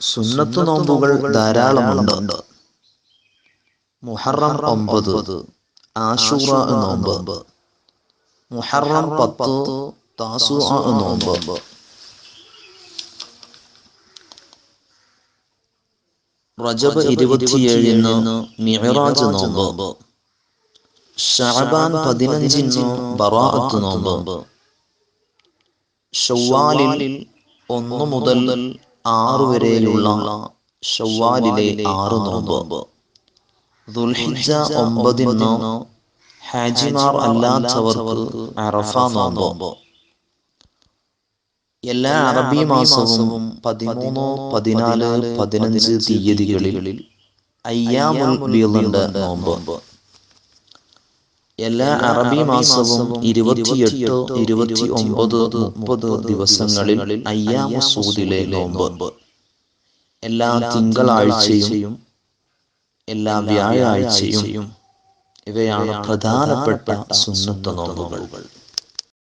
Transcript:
സുന്നത്ത് നോമ്പുകൾ ധാരാളമുണ്ട്. മുഹറം ഒമ്പത് ആഷൂറ നോമ്പ്. മുഹറം പത്ത് താസു നോമ്പ്. റജബ് ഇരുപത്തിയേഴിന് മിഹറാജ് നോമ്പ്. ഷാബാൻ പതിനഞ്ചിന് ബറാഅത്ത് നോമ്പ്. ഷവ്വാലിൽ ഒന്ന് മുതൽ ആറ് വരെയുള്ള ഷവ്വാലിലെ ആറ് നോമ്പ്. ദുൽഹിജ ഒമ്പതിന് ഹാജിമാർ അല്ലാത്തവർക്ക് അറഫ നോമ്പ്. എല്ലാ അറബി മാസവും പതിമൂന്ന് പതിനാല് പതിനഞ്ച് തീയതികളിൽ അയ്യാമുൽ ബീളിന്റെ നോമ്പ്. എല്ലാ അറബി മാസവും ഇരുപത്തിയെട്ട് ഇരുപത്തി ഒമ്പത് മുപ്പത് ദിവസങ്ങളിൽ അയ്യാമു സൂദിലെ നോമ്പ്. എല്ലാ തിങ്കളാഴ്ചയും എല്ലാ വ്യാഴാഴ്ചയും ഇവയാണ് പ്രധാനപ്പെട്ട സുന്നത്ത നോമ്പുകൾ.